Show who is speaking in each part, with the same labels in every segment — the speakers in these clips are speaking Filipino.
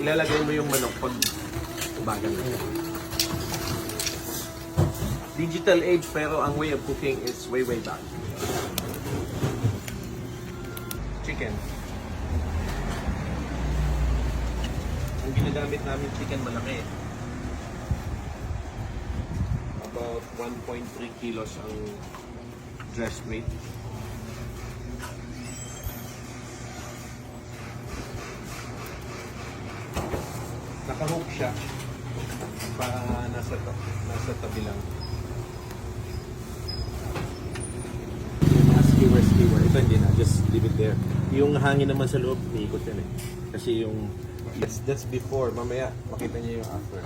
Speaker 1: ilalagay mo yung manok pag bagal na. Digital age pero ang way of cooking is way way back. Chicken. Ang ginagamit namin chicken malaki. About 1.3 kilos ang dress weight. Nakahook siya para nasa, ta- nasa tabi lang. Yung mga skewer, skewer. Ito hindi na, just leave it there. Yung hangin naman sa loob, niikot yan eh. Kasi yung, yes, that's before. Mamaya, makita niyo yung after.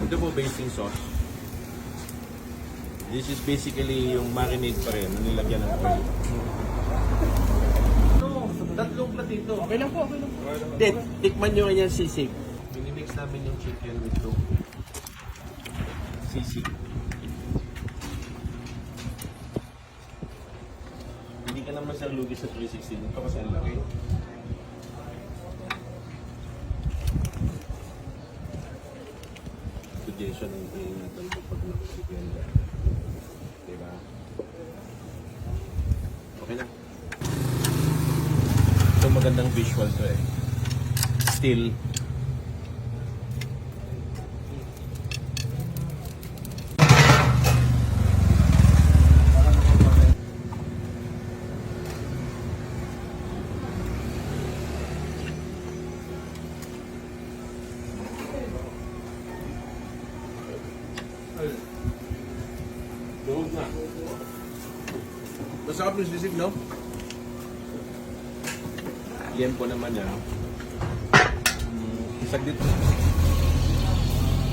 Speaker 1: Ito po basting sauce. This is basically yung marinade pa rin, nilagyan ng oil. Tatlong platito.
Speaker 2: Okay lang po, okay lang.
Speaker 1: Hindi, tikman nyo ganyan sisig. Minimix namin yung chicken with tofu. Sisig. Hindi ka naman sa lugi sa 360. Ito kasi ang laki. Suggestion ang iingatan ko pag nakasikin ka. Diba? Okay na. Ito magandang visual to eh. Still. Masarap yung sisig, no? Liempo naman yan. Mm, saglit.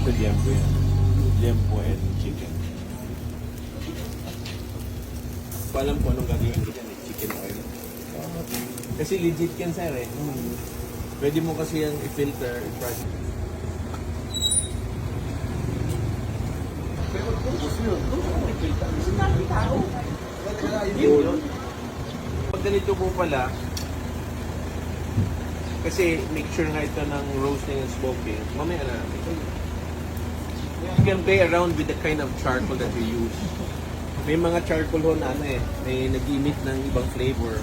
Speaker 1: Ito liempo yan. Liempo and chicken. Pa alam ko anong gagawin ko dyan eh. Chicken oil. Kasi legit yan sir eh. Pwede mo kasi yung i-filter, i-brush. Pero kung gusto yun, kung gusto mo i-filter, gusto namin tao. Yun. Pag ganito po pala, kasi mixture nga ito ng roasting and smoking, mamaya na natin. You can play around with the kind of charcoal that you use. May mga charcoal ho na ano eh, may nag-emit ng ibang flavor.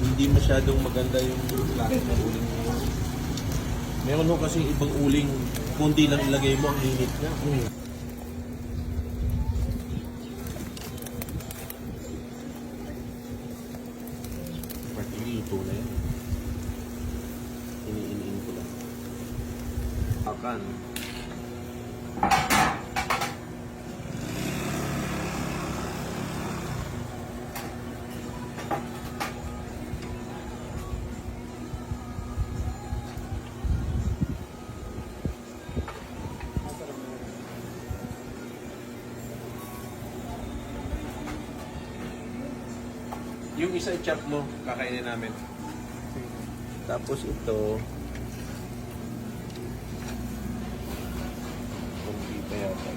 Speaker 1: Hindi masyadong maganda yung klase ng uling mo. Meron ho kasi ibang uling, kundi lang ilagay mo ang init niya. Particularly luto na yan. Iniiniin ko lang. Akan. Yung isa i-chop mo, kakainin namin. Tapos ito, kunti pa yata.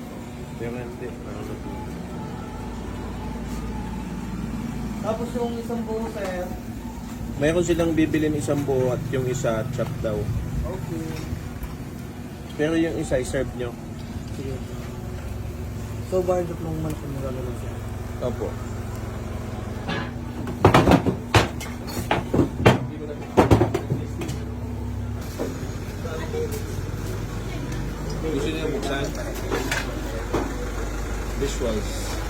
Speaker 1: Pero hindi, parang natuloy.
Speaker 2: Tapos yung isang buo, sir.
Speaker 1: Mayroon silang bibilin isang buo at yung isa chop daw.
Speaker 2: Okay.
Speaker 1: Pero yung isa i-serve nyo.
Speaker 2: Sige. So, bar na ng manok yung gagawin sir.
Speaker 1: Opo. Gusto niyo buksan? Visuals.